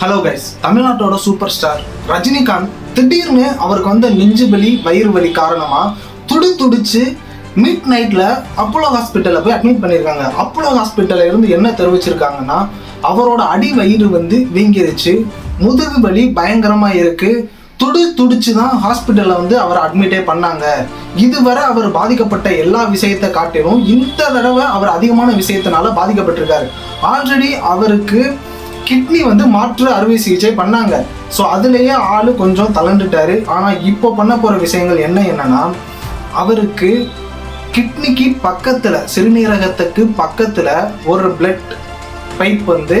Hello guys தமிழ்நாட்டோட super star Rajinikanth திடீர்னு அவருக்கு வந்த நெஞ்சு வலி வயிறு வலி காரணமா துடி துடிச்சு மிட் நைட்ல அப்போலோ ஹாஸ்பிட்டலில் போய் அட்மிட் பண்ணியிருக்காங்க. அப்போலோ ஹாஸ்பிட்டலில் இருந்து என்ன தெரிவிச்சிருக்காங்கன்னா அவரோட அடி வயிறு வந்து வீங்கிருச்சு முதுகு வலி பயங்கரமா இருக்கு துடி துடிச்சு தான் ஹாஸ்பிட்டலில் வந்து அவரை அட்மிட்டே பண்ணாங்க. இதுவரை அவர் பாதிக்கப்பட்ட எல்லா விஷயத்தை காட்டிலும் இந்த தடவை அவர் அதிகமான விஷயத்தினால பாதிக்கப்பட்டிருக்காரு. ஆல்ரெடி அவருக்கு கிட்னி வந்து மாற்று அறுவை சிகிச்சை பண்ணாங்க. ஸோ அதுலேயே ஆள் கொஞ்சம் தளண்டுட்டாரு ஆனால் இப்போ பண்ண போகிற விஷயங்கள் என்ன என்னன்னா அவருக்கு கிட்னிக்கு பக்கத்தில் சிறுநீரகத்துக்கு பக்கத்தில் ஒரு பிளட் பைப் வந்து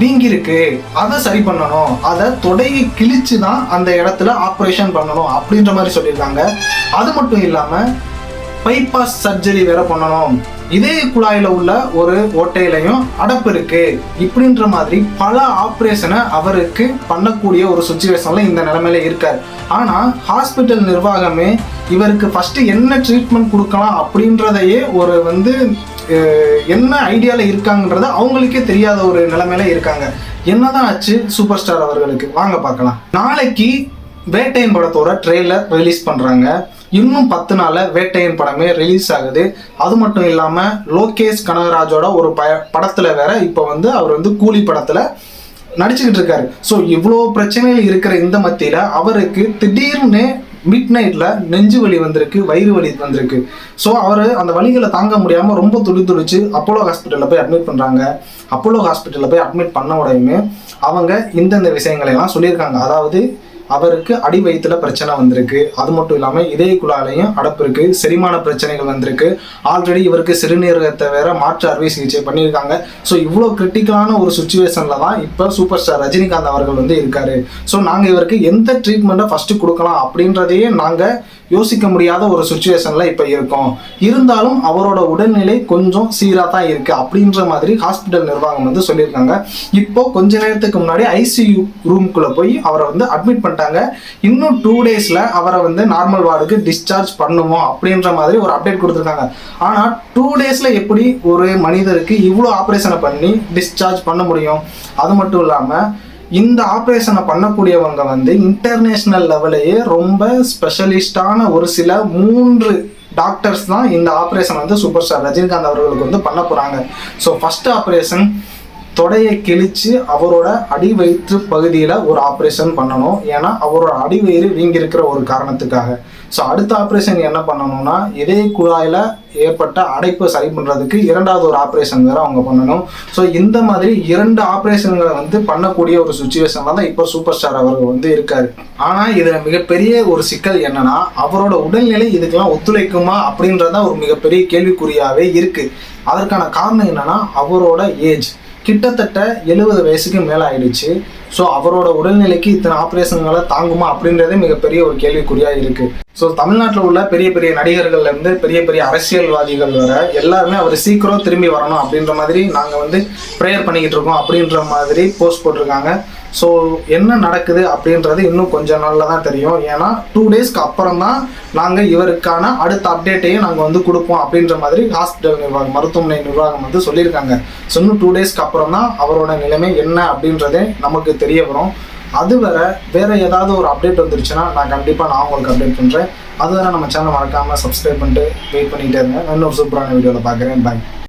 வீங்கியிருக்கு அதை சரி பண்ணணும். அதை தொடையை கிழிச்சு தான் அந்த இடத்துல ஆப்ரேஷன் பண்ணணும் அப்படின்ற மாதிரி சொல்லியிருக்காங்க. அது மட்டும் இல்லாமல் பைபாஸ் சர்ஜரி வேற பண்ணணும். இதே குழாயில உள்ள ஒரு ஓட்டையிலையும் அடப்பு இருக்கு. இப்படின்ற மாதிரி பல ஆப்ரேஷனை அவருக்கு பண்ணக்கூடிய ஒரு சுச்சுவேஷன்ல இந்த நிலைமையில இருக்காரு. ஆனா ஹாஸ்பிட்டல் நிர்வாகமே இவருக்கு ஃபர்ஸ்ட் என்ன ட்ரீட்மெண்ட் கொடுக்கலாம் அப்படின்றதையே ஒரு வந்து என்ன ஐடியால இருக்காங்கன்றத அவங்களுக்கே தெரியாத ஒரு நிலைமையில இருக்காங்க. என்னதான் ஆச்சு சூப்பர் ஸ்டார் அவர்களுக்கு? வாங்க பார்க்கலாம். நாளைக்கு வேட்டையன் படத்தோட ட்ரெய்லர் ரிலீஸ் பண்றாங்க. இன்னும் பத்து நாளில் வேட்டையன் படமே ரிலீஸ் ஆகுது. அது மட்டும் இல்லாமல் லோகேஷ் கனகராஜோட ஒரு ப படத்தில் வேற இப்போ வந்து அவர் வந்து கூலி படத்தில் நடிச்சுக்கிட்டு இருக்காரு. ஸோ இவ்வளோ பிரச்சனைகள் இருக்கிற இந்த மத்தியில் அவருக்கு திடீர்னு மிட் நைட்டில் நெஞ்சு வலி வந்திருக்கு வயிறு வலி வந்திருக்கு. ஸோ அவர் அந்த வலிகளை தாங்க முடியாமல் ரொம்ப துடி துடிச்சு அப்போலோ ஹாஸ்பிட்டலில் போய் அட்மிட் பண்ணுறாங்க அப்போலோ ஹாஸ்பிட்டலில் போய் அட்மிட் பண்ண உடனே அவங்க இந்தந்த விஷயங்களை எல்லாம் சொல்லியிருக்காங்க. அதாவது அவருக்கு அடி வயிற்றுல பிரச்சனை வந்திருக்கு. அது மட்டும் இல்லாமல் இதய குழாலையும் அடப்பு இருக்கு செரிமான பிரச்சனைகள் வந்திருக்கு. ஆல்ரெடி இவருக்கு சிறுநீரகத்தை வேற மாற்று அறுவை சிகிச்சை பண்ணியிருக்காங்க. ஸோ இவ்வளோ கிரிட்டிக்கலான ஒரு சுச்சுவேஷனில் தான் இப்போ சூப்பர் ஸ்டார் ரஜினிகாந்த் அவர்கள் வந்து இருக்காரு. ஸோ நாங்கள் இவருக்கு எந்த ட்ரீட்மெண்ட்டை ஃபர்ஸ்ட் கொடுக்கலாம் அப்படின்றதையே நாங்கள் யோசிக்க முடியாத ஒரு சுச்சுவேஷனில் இப்போ இருக்கும். இருந்தாலும் அவரோட உடல்நிலை கொஞ்சம் சீராக தான் இருக்குது அப்படின்ற மாதிரி ஹாஸ்பிட்டல் நிர்வாகம் வந்து சொல்லியிருக்காங்க. இப்போ கொஞ்ச நேரத்துக்கு முன்னாடி ஐசியூ ரூம்குள்ளே போய் அவரை வந்து அட்மிட் பண்ணிட்டாங்க. இன்னும் டூ டேஸில் அவரை வந்து நார்மல் வார்டுக்கு டிஸ்சார்ஜ் பண்ணுவோம் அப்படின்ற மாதிரி ஒரு அப்டேட் கொடுத்துருக்காங்க. ஆனால் டூ டேஸில் எப்படி ஒரு மனிதருக்கு இவ்வளோ ஆப்ரேஷனை பண்ணி டிஸ்சார்ஜ் பண்ண முடியும்? அது மட்டும் இல்லாமல் இந்த ஆப்ரேஷனை பண்ணக்கூடியவங்க வந்து இன்டர்நேஷ்னல் லெவலையே ரொம்ப ஸ்பெஷலிஸ்டான ஒரு சில மூன்று டாக்டர்ஸ் தான் இந்த ஆப்ரேஷன் வந்து சூப்பர் ஸ்டார் ரஜினிகாந்த் அவர்களுக்கு வந்து பண்ண போகிறாங்க ஸோ ஃபஸ்ட் ஆப்ரேஷன் தொடையை கிழிச்சு அவரோட அடி வயிற்று பகுதியில் ஒரு ஆப்ரேஷன் பண்ணணும். ஏன்னா அவரோட அடி வயிறு வீங்கியிருக்கிற ஒரு காரணத்துக்காக. ஸோ அடுத்த ஆப்ரேஷன் என்ன பண்ணணும்னா இதய குழாயில் ஏற்பட்ட அடைப்பை சரி பண்ணுறதுக்கு இரண்டாவது ஒரு ஆப்ரேஷன் வேறு அவங்க பண்ணணும். ஸோ இந்த மாதிரி இரண்டு ஆப்ரேஷன்களை வந்து பண்ணக்கூடிய ஒரு சுச்சுவேஷனில் தான் இப்போ சூப்பர் ஸ்டார் அவர்கள் வந்து இருக்கார். ஆனால் இதில் மிகப்பெரிய ஒரு சிக்கல் என்னன்னா அவரோட உடல்நிலை இதுக்கெல்லாம் ஒத்துழைக்குமா அப்படின்றத ஒரு மிகப்பெரிய கேள்விக்குறியாகவே இருக்குது அதற்கான காரணம் என்னன்னா அவரோட ஏஜ் கிட்டத்தட்ட எழுபது வயசுக்கு மேலே ஆயிடுச்சு ஸோ அவரோட உடல்நிலைக்கு இத்தனை ஆப்ரேஷன்களை தாங்குமா அப்படின்றதே மிகப்பெரிய ஒரு கேள்விக்குறியாக இருக்கு. ஸோ தமிழ்நாட்டில் உள்ள பெரிய பெரிய நடிகர்கள்லேருந்து பெரிய பெரிய அரசியல்வாதிகள் வர எல்லாருமே அவர் சீக்கிரம் திரும்பி வரணும் அப்படின்ற மாதிரி நாங்கள் வந்து ப்ரேயர் பண்ணிக்கிட்டு இருக்கோம் அப்படின்ற மாதிரி போஸ்ட் போட்டிருக்காங்க. ஸோ என்ன நடக்குது அப்படின்றது இன்னும் கொஞ்ச நாளில் தான் தெரியும். ஏன்னா டூ டேஸ்க்கு அப்புறம் தான் நாங்கள் இவருக்கான அடுத்த அப்டேட்டையும் நாங்கள் வந்து கொடுப்போம் அப்படின்ற மாதிரி ஹாஸ்பிட்டல் நிர்வாகம் மருத்துவமனை நிர்வாகம் வந்து சொல்லியிருக்காங்க. ஸோ இன்னும் டூ டேஸ்க்கு அப்புறம் தான் அவரோட நிலைமை என்ன அப்படின்றதே நமக்கு தெரிய வரும். அது வேற வேற ஏதாவது ஒரு அப்டேட் வந்துருச்சுன்னா நான் கண்டிப்பாக நான் உங்களுக்கு அப்டேட் பண்ணுறேன் அது வேற நம்ம சேனல் மறக்காமல் சப்ஸ்கிரைப் பண்ணிட்டு வெயிட் பண்ணிட்டே இருங்க. நல்ல இன்னொரு சூப்பரான வீடியோவில் பார்க்குறேன். பாய்